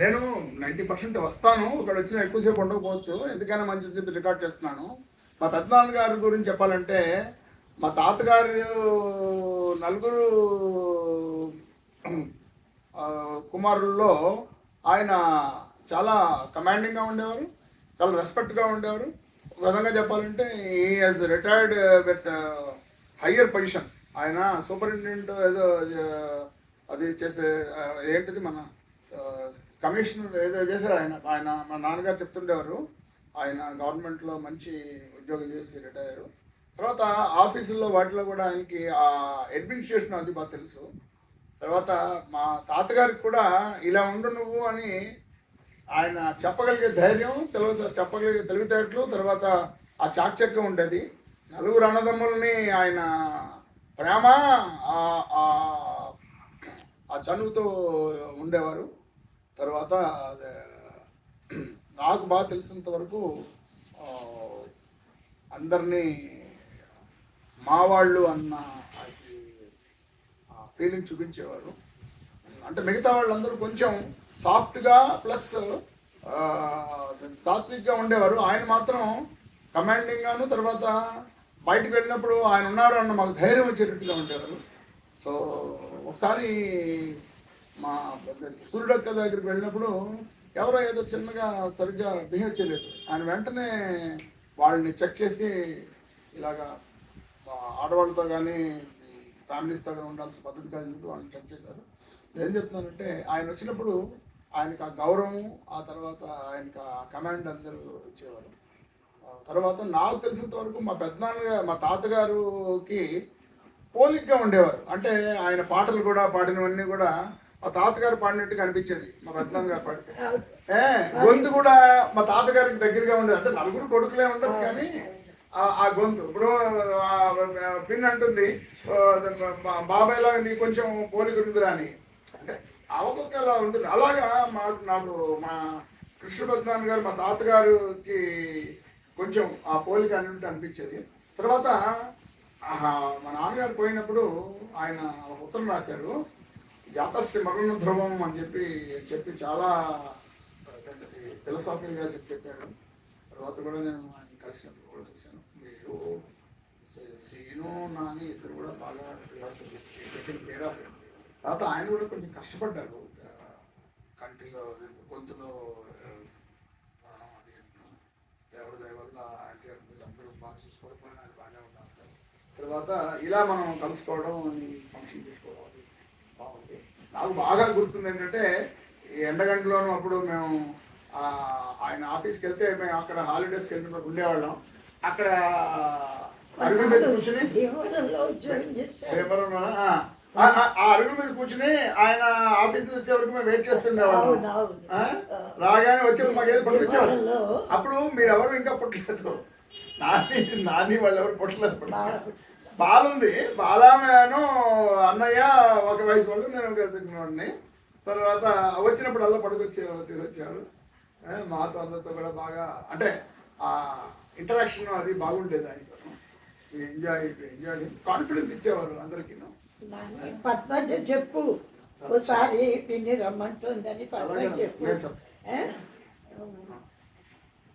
నేను ninety percent వస్తాను ఇక్కడ వచ్చిన ఎక్కువసేపు ఉండకపోవచ్చు ఎందుకైనా మంచిది చెప్పి రికార్డ్ చేస్తున్నాను. మా పెద్దనాన్న గారి గురించి చెప్పాలంటే మా తాతగారు నలుగురు కుమారుల్లో ఆయన చాలా కమాండింగ్గా ఉండేవారు చాలా రెస్పెక్ట్గా ఉండేవారు. ఒక విధంగా చెప్పాలంటే ఈ as retired with higher position ఆయన సూపరింటెండెంట్ ఏదో అది చేస్తే ఏంటిది మన కమిషనర్ ఏదో చేశారు ఆయన ఆయన మా నాన్నగారు చెప్తుండేవారు. ఆయన గవర్నమెంట్లో మంచి ఉద్యోగం చేసి రిటైర్ అయ్యారు. తర్వాత ఆఫీసుల్లో వాటిలో కూడా ఆయనకి ఆ అడ్మినిస్ట్రేషన్ అది బాగా తెలుసు. తర్వాత మా తాతగారికి కూడా ఇలా ఉండు నువ్వు అని ఆయన చెప్పగలిగే ధైర్యం తర్వాత చెప్పగలిగే తెలివితేటలు తర్వాత ఆ చాకచక్యం ఉండేది. నలుగురు అన్నదమ్ముల్ని ఆయన ప్రేమ ఆ- ఆ- ఆ చనువుతో ఉండేవారు. తర్వాత అదే, నాకు బాగా తెలిసినంత వరకు అందరినీ మా వాళ్ళు అన్న ఫీలింగ్ చూపించేవారు. అంటే మిగతా వాళ్ళందరూ కొంచెం సాఫ్ట్గా ప్లస్ సాత్విక్గా ఉండేవారు. ఆయన మాత్రం కమాండింగ్ గాను తర్వాత బయటకు వెళ్ళినప్పుడు ఆయన ఉన్నారు అన్న మాకు ధైర్యం వచ్చేటట్టుగా ఉండేవారు. సో ఒకసారి మా సూర్యుడక్క దగ్గరికి వెళ్ళినప్పుడు ఎవరో ఏదో చిన్నగా సరిగ్గా బిహేవ్ చేయలేదు. ఆయన వెంటనే వాళ్ళని చెక్ చేసి ఇలాగా ఆడవాళ్ళతో కానీ ఫ్యామిలీస్తో కానీ ఉండాల్సిన పద్ధతి కాదని చెప్పి వాళ్ళని చెక్ చేశారు. నేను ఏం చెప్తున్నానంటే ఆయన వచ్చినప్పుడు ఆయనకు ఆ గౌరవం ఆ తర్వాత ఆయనకు ఆ కమాండ్ అందరూ ఇచ్చేవారు. తర్వాత నాకు తెలిసినంత వరకు మా పెద్దనాన్న మా తాతగారుకి పోలిక్గా ఉండేవారు. అంటే ఆయన పాటలు కూడా పాడినవన్నీ కూడా మా తాతగారు పాడినట్టుగా అనిపించేది మా పెద్దనాన్న గారు పాడితే. ఏ గొంతు కూడా మా తాతగారికి దగ్గరగా ఉండేది. అంటే నలుగురు కొడుకులే ఉండొచ్చు కానీ ఆ- గొంతు. ఇప్పుడు పిన్ అంటుంది ఆ, మా బాబాయ్ లాగా నీ కొంచెం పోలిక ఉందిరా అని. అంటే అవకొక అలా ఉంటుంది. అలాగా మాకు నాకు మా కృష్ణ పద్మనాభన్ గారు మా తాతగారికి కొంచెం ఆ పోలిక అనేది అనిపించేది. తర్వాత మా నాన్నగారు పోయినప్పుడు ఆయన ఉత్తరం రాశారు. జాతస్య మరణ ధ్రువం అని చెప్పి చెప్పి చాలా ఫిలసాఫికల్గా చెప్పి చెప్పారు. తర్వాత కూడా నేను ఆయన కలిసినప్పుడు కూడా చూశాను. మీరు సీ- సీను నాని ఇద్దరు కూడా బాగా కేర్ ఆఫ్ తర్వాత ఆయన కూడా కొంచెం కష్టపడ్డారు. కంట్రీలో గొంతులో ప్రాణం అది దేవుడు దయ వల్ల ఎన్టీఆర్ అందరూ బాగా చూసుకోవడం ఆయన బాగానే ఉన్నారు. తర్వాత ఇలా మనం కలుసుకోవడం ఫంక్షన్ చేసుకోవడం బాగుంది నాకు బాగా గుర్తుంది ఏంటంటే ఈ ఎండగంటలోనూ అప్పుడు మేము ఆయన ఆఫీస్కి వెళ్తే మేము అక్కడ హాలిడేస్కి వెళ్ళినప్పుడు ఉండేవాళ్ళం. అక్కడ అరుగుల మీద కూర్చుని? ఆ, అరుగుల మీద కూర్చుని ఆయన ఆఫీస్ నుంచి వచ్చే వరకు మేము వెయిట్ చేస్తుండేవాళ్ళం? రాగానే వచ్చి మాకు ఏదో దేవాలయంలో అప్పుడు మీరు ఎవరు ఇంకా పుట్టలేదు. నాని నాని వాళ్ళు ఎవరు పుట్టలేదు బాలుంది. బాలామేను అన్నయ్య ఒక వయసు వాళ్ళు నేను దిగునవాడిని తర్వాత వచ్చినప్పుడు అలా పడుకొచ్చే వచ్చేవారు ఆ, మాతో అందరితో కూడా బాగా అంటే ఆ ఇంటరాక్షన్ అది బాగుండేది ఆయనతో ఎంజాయ్ ఎంజాయ్ కాన్ఫిడెన్స్ ఇచ్చేవారు అందరికీ పద్మజ చెప్పు. ఒకసారి దీన్ని రమ్మంటుందని పద్మజ చెప్పు. నేను చెప్తాను. ఏ?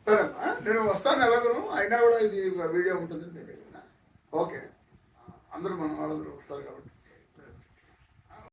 సరే అమ్మా నేను వస్తాను ఎలాగను. అయినా కూడా ఇది వీడియో ఉంటుంది ఓకే. అందరూ మన వాళ్ళందరూ వస్తారు కాబట్టి.